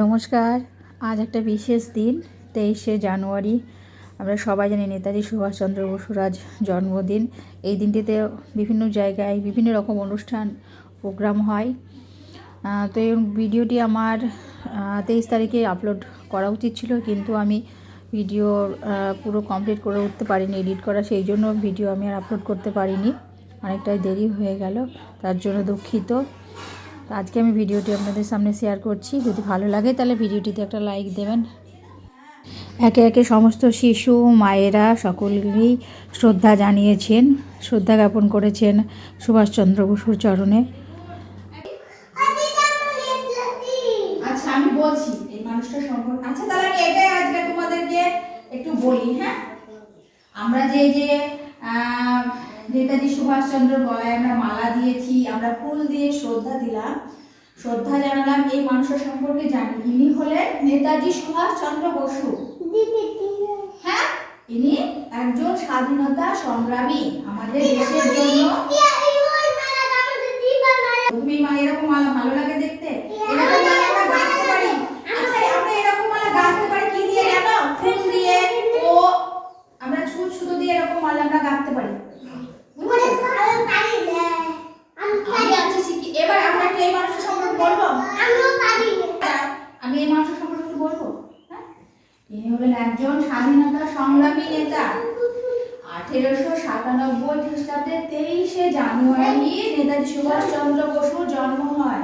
নমস্কার। আজ একটা বিশেষ দিন, তেইশে জানুয়ারি। আমরা সবাই জানি নেতাজি সুভাষচন্দ্র বসুর আজ জন্মদিন। এই দিনটিতে বিভিন্ন জায়গায় বিভিন্ন রকম অনুষ্ঠান, প্রোগ্রাম হয়। তো এই ভিডিওটি আমার তেইশ তারিখে আপলোড করা উচিত ছিল, কিন্তু আমি ভিডিও পুরো কমপ্লিট করে উঠতে পারিনি এডিট করা, সেই জন্য ভিডিও আমি আর আপলোড করতে পারিনি। অনেকটাই দেরি হয়ে গেল, তার জন্য দুঃখিত। আজকে আমি ভিডিওটি আপনাদের সামনে শেয়ার করছি। যদি ভালো লাগে তাহলে ভিডিওটিতে একটা লাইক দেবেন। একে একে সমস্ত শিশু, মায়েরা সকলেরই শ্রদ্ধা জানিয়েছেন, শ্রদ্ধা জ্ঞাপন করেছেন সুভাষচন্দ্র বসুর চরণে। আচ্ছা আচ্ছা একটু বলি হ্যাঁ? আমরা যে যে নেতাজি সুভাষচন্দ্র গলায় আমরা মালা দিয়েছি, আমরা ফুল দিয়ে শ্রদ্ধা দিলাম। শ্রদ্ধা জানালাম এই মানুষ সম্পর্কে জানি। ইনি হলেন নেতাজি সুভাষচন্দ্র বসু। হ্যাঁ ইনি একজন স্বাধীনতা সংগ্রামী। আমাদের দেশের জন্য তুমি মা এরকম মালা ভালো লাগে দেখতে এরকম মালা আমরা গাঁথতে পারি আচ্ছা আমরা এরকম মালা গাঁথতে পারি কি দিয়ে জানো ফুল দিয়ে ও আমরা ছুঁচ সুতো দিয়ে এরকম মালা আমরা গাঁথতে পারি বুঝেছ? আমি আচ্ছা শিখি এবার আমরা একটু এই মানুষের সম্পর্কে বলব আমি এই মানুষের সম্পর্কে একটু বলব হ্যাঁ ইনি হলেন একজন স্বাধীনতা সংগ্রামী নেতা আঠেরোশো সাতানব্বই খ্রিস্টাব্দে তেইশে জানুয়ারি নেতাজি সুভাষচন্দ্র বসুর জন্ম হয়।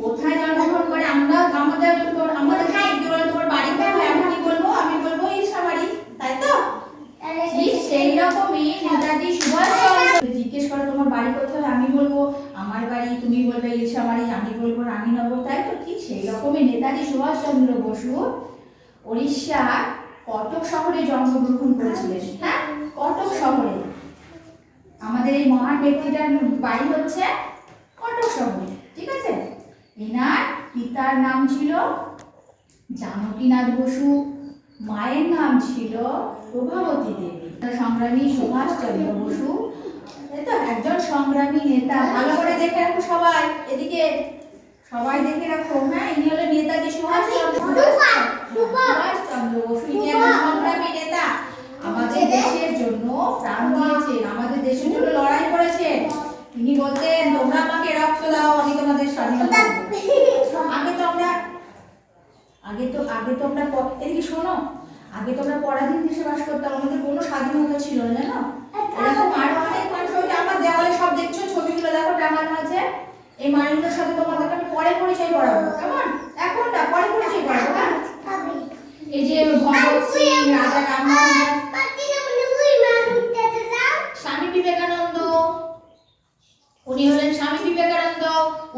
কোথায় জন্মগ্রহণ করে? আমরা আমাদের আমাদের যদি তোমার বাড়ি কোথায় আমি কি বলব? আমি বলব ইলশাবাড়ি তাই তো? ঠিক সেই রকমই নেতাজি সুভাষচন্দ্র জিজ্ঞেস করে তোমার বাড়ি কোথায়? আমি বলব আমার বাড়ি তুমি বলবে ইলশাবাড়ি আমি বলব রানীনগর তাই তো? ঠিক সেই রকমই নেতাজি সুভাষচন্দ্র বসু উড়িষ্যার কটক শহরে জন্মগ্রহণ করেছিলেন। হ্যাঁ কটক শহরে আমাদের এই মহান ব্যক্তিটার বাড়ি হচ্ছে কটক শহরে ঠিক আছে? এনার পিতার নাম ছিল জানকীনাথ বসু মায়ের নাম ছিল প্রভাবতী দেবী। সংগ্রামী সুভাষচন্দ্র বসু তো একজন সংগ্রামী নেতা। ভালো করে দেখে রাখো সবাই এদিকে সবাই দেখে রাখো। হ্যাঁ ইনি হলেন নেতাজি সুভাষচন্দ্র সুভাষচন্দ্র বসু। ইনি একজন সংগ্রামী নেতা। আমাদের দেশের জন্য প্রাণ দিয়েছেন আমাদের দেশের জন্য লড়াই করেছেন তিনি বলতেন তোমরা আমাকে রক্ত দাও আমি তোমাদের স্বাধীনতা দেবো। আগে তো আমরা আগে তোমরা এদিকে শোনো আগে তোমরা পরাধীন দেশে বাস করতাম আমাদের কোনো স্বাধীনতা ছিল না জানো? এরকম আরও অনেক মানুষ ওই আমার দেওয়ালে সব দেখছ ছবিগুলো দেখো টাঙানো আছে এই মানুষগুলোর সাথে তোমাদেরকে আমি পরে পরিচয় করাবো কেমন এখন না পরে পরিচয় করাবো হ্যাঁ এই যে ভগৎ সিং রাজা রামমোহন স্বামী বিবেকানন্দ উনি হলেন স্বামী বিবেকানন্দ,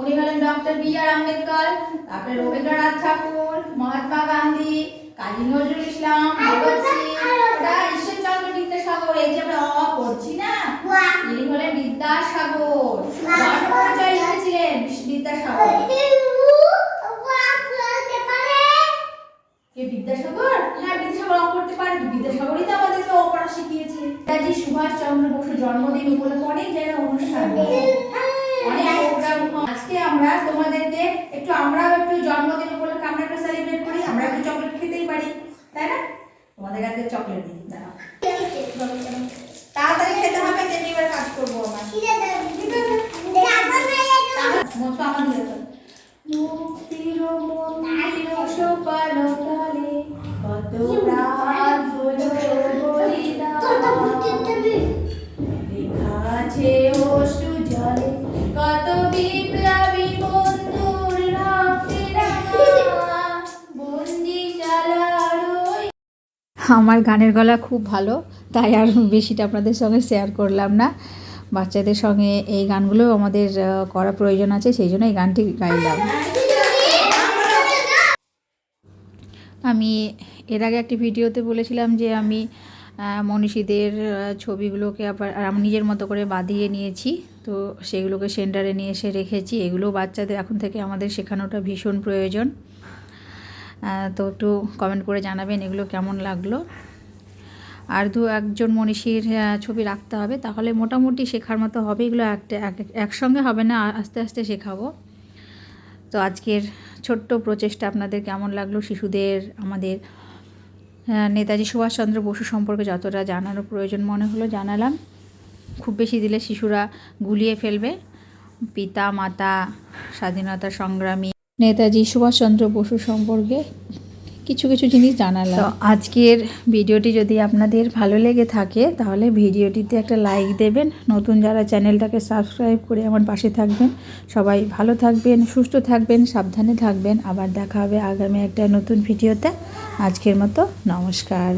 উনি হলেন ডক্টর বি আর আম্বেদকর, তারপরে রবীন্দ্রনাথ ঠাকুর, মহাত্মা গান্ধী, কাজী নজরুল ইসলাম, ভগৎ সিং ঈশ্বরচন্দ্র বিদ্যাসাগর এই যে আমরা অ পড়ছি না ইনি হলেন বিদ্যাসাগর জন্মপরিচয় লিখেছিলেন বিদ্যাসাগর কে বিদ্যাসাগর? হ্যাঁ বিদ্যাসাগর অ করতে পারে, বিদ্যাসাগরই তো আমাদেরকে অ পড়া শিখিয়েছে। নেতাজি সুভাষচন্দ্র বসুর জন্মদিন উপলক্ষে অনেক জায়গায় অনুষ্ঠান আজকে আমরা তোমাদেরকে একটু, আমরাও একটু জন্মদিন উপলক্ষে আমরা একটু সেলিব্রেট করি আমরা একটু চকলেট খেতেই পারি। তাই না? তোমাদের কাছে চকলেট দিই দাঁড়াও। তাড়াতাড়ি খেতে হবে তেমনি এবার কাজ করব আমার। আমার গানের গলা খুব ভালো, তাই আর বেশিটা আপনাদের সঙ্গে শেয়ার করলাম না। বাচ্চাদের সঙ্গে এই গানগুলো আমাদের করা প্রয়োজন আছে, সেই জন্য এই গানটি গাইলাম। আমি এর আগে একটি ভিডিওতে বলেছিলাম যে আমি মনীষীদের ছবিগুলোকে আবার আমি নিজের মতো করে বাঁধিয়ে নিয়েছি। তো সেগুলোকে সেন্টারে নিয়ে এসে রেখেছি। এগুলো বাচ্চাদের এখন থেকে আমাদের শেখানোটা ভীষণ প্রয়োজন। তো একটু কমেন্ট করে জানাবেন এগুলো কেমন লাগল। আর দু একজন মনীষীর ছবি রাখতে হবে, তাহলে মোটামুটি শেখার মতো হবে। এগুলো একটা, এক- একসঙ্গে হবে না আস্তে আস্তে শেখাবো। তো আজকের ছোট্ট প্রচেষ্টা আপনাদের কেমন লাগল? শিশুদের, আমাদের নেতাজি সুভাষচন্দ্র বসু সম্পর্কে যতটা জানানোর প্রয়োজন মনে হলো জানালাম। খুব বেশি দিলে শিশুরা গুলিয়ে ফেলবে। পিতা, মাতা, স্বাধীনতা সংগ্রামী নেতাজি সুভাষচন্দ্র বসু সম্পর্কে কিছু কিছু জিনিস জানালাম। তো আজকের ভিডিওটি যদি আপনাদের ভালো লেগে থাকে, তাহলে ভিডিওটিতে একটা লাইক দেবেন। নতুন যারা চ্যানেলটাকে সাবস্ক্রাইব করে আমার পাশে থাকবেন, সবাই ভালো থাকবেন, সুস্থ থাকবেন, সাবধানে থাকবেন। আবার দেখা হবে আগামী একটা নতুন ভিডিওতে। আজকের মতো নমস্কার।